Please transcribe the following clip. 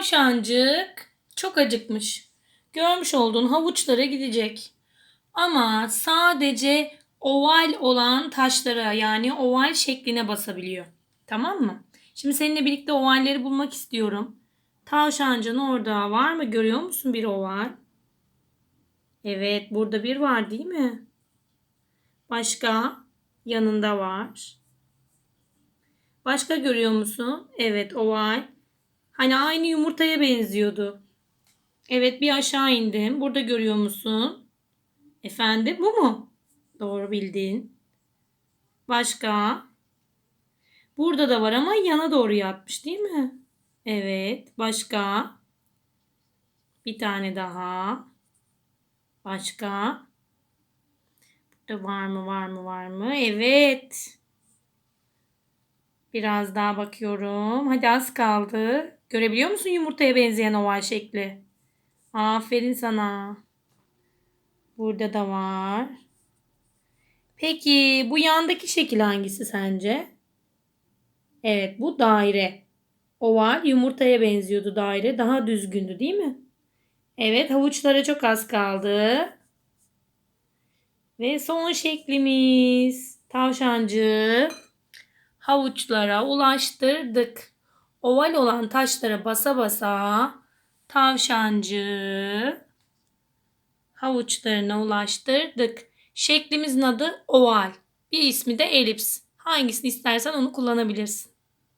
Tavşancık çok acıkmış. Görmüş olduğun havuçlara gidecek. Ama sadece oval olan taşlara yani oval şekline basabiliyor. Tamam mı? Şimdi seninle birlikte ovalleri bulmak istiyorum. Tavşancığın orada var mı? Görüyor musun bir oval? Evet, burada bir var değil mi? Başka? Yanında var. Başka görüyor musun? Evet, oval. Hani aynı yumurtaya benziyordu. Evet, bir aşağı indim. Burada görüyor musun? Efendim, bu mu? Doğru bildin. Başka? Burada da var ama yana doğru yatmış değil mi? Evet. Başka? Bir tane daha. Başka? Burada var mı var mı var mı? Evet. Biraz daha bakıyorum. Hadi az kaldı. Görebiliyor musun yumurtaya benzeyen oval şekli? Aferin sana. Burada da var. Peki bu yandaki şekil hangisi sence? Evet bu daire. Oval yumurtaya benziyordu daire. Daha düzgündü değil mi? Evet havuçlara çok az kaldı. Ve son şeklimiz. Tavşancı. Havuçlara ulaştırdık. Oval olan taşlara basa basa tavşancı havuçlarına ulaştırdık. Şeklimizin adı oval. Bir ismi de elips. Hangisini istersen onu kullanabilirsin.